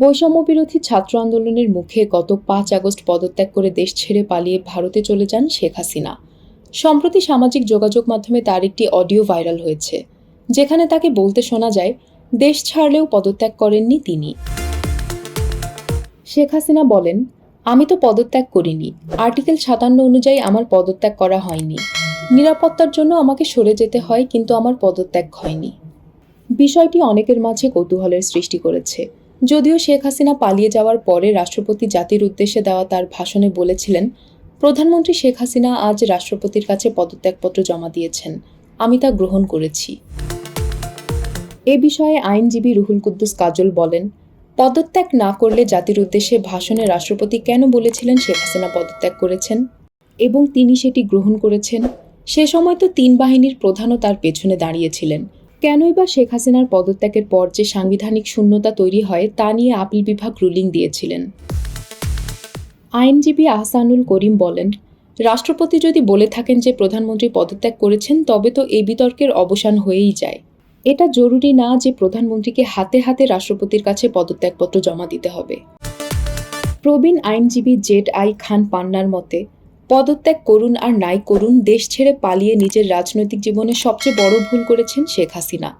বৈষম্য বিরোধী ছাত্র আন্দোলনের মুখে গত পাঁচ আগস্ট পদত্যাগ করে দেশ ছেড়ে পালিয়ে ভারতে চলে যান শেখ হাসিনা। সম্প্রতি সামাজিক যোগাযোগ মাধ্যমে তার একটি অডিও ভাইরাল হয়েছে, যেখানে তাকে বলতে শোনা যায়, দেশ ছাড়লেও পদত্যাগ করেননি তিনি। শেখ হাসিনা বলেন, আমি তো পদত্যাগ করিনি। আর্টিকেল সাতান্ন অনুযায়ী আমার পদত্যাগ করা হয়নি। নিরাপত্তার জন্য আমাকে সরে যেতে হয়, কিন্তু আমার পদত্যাগ হয়নি। বিষয়টি অনেকের মাঝে কৌতূহলের সৃষ্টি করেছে। যদিও শেখ হাসিনা পালিয়ে যাওয়ার পরে রাষ্ট্রপতি জাতির উদ্দেশ্যে দেওয়া তার ভাষণে বলেছিলেন, প্রধানমন্ত্রী শেখ হাসিনা আজ রাষ্ট্রপতির কাছে পদত্যাগপত্র জমা দিয়েছেন। আমি তা গ্রহণ করেছি। এ বিষয়ে আইনজীবী রুহুল কুদ্দুস কাজল বলেন, পদত্যাগ না করলে জাতির উদ্দেশ্যে ভাষণে রাষ্ট্রপতি কেন বলেছিলেন শেখ হাসিনা পদত্যাগ করেছেন এবং তিনি সেটি গ্রহণ করেছেন? সে সময় তো তিন বাহিনীর প্রধানও তার পেছনে দাঁড়িয়েছিলেন। কেনই বা শেখ হাসিনার পদত্যাগের পর যে সাংবিধানিক শূন্যতা তৈরি হয় তা নিয়ে আপিল বিভাগ রুলিং দিয়েছিলেন। আইনজীবী আহসানুল করিম বলেন, রাষ্ট্রপতি যদি বলে থাকেন যে প্রধানমন্ত্রী পদত্যাগ করেছেন, তবে তো এই বিতর্কের অবসান হয়েই যায়। এটা জরুরি না যে প্রধানমন্ত্রীকে হাতে হাতে রাষ্ট্রপতির কাছে পদত্যাগপত্র জমা দিতে হবে। প্রবীণ আইনজীবী জেড আই খান পান্নার মতে পদত্যাগ করুন আর নাই করুন, দেশ ছেড়ে পালিয়ে নিজের রাজনৈতিক জীবনে সবচেয়ে বড় ভুল করেছেন শেখ হাসিনা।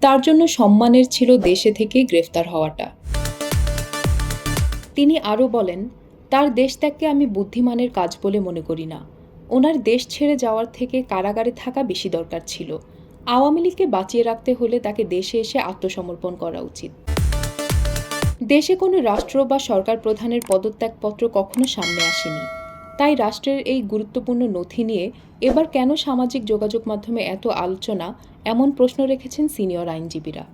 তার জন্য সম্মানের ছিল দেশে থেকে গ্রেফতার হওয়াটা। তিনি আরও বলেন, তার দেশ ত্যাগকে আমি বুদ্ধিমানের কাজ বলে মনে করি না। ওনার দেশ ছেড়ে যাওয়ার থেকে কারাগারে থাকা বেশি দরকার ছিল। আওয়ামী লীগকে বাঁচিয়ে রাখতে হলে তাকে দেশে এসে আত্মসমর্পণ করা উচিত। দেশে কোনো রাষ্ট্র বা সরকার প্রধানের পদত্যাগপত্র কখনো সামনে আসেনি। তাই রাষ্ট্রের এই গুরুত্বপূর্ণ নথি নিয়ে এবার কেন সামাজিক যোগাযোগ মাধ্যমে এত আলোচনা, এমন প্রশ্ন রেখেছেন সিনিয়র আইনজীবীরা।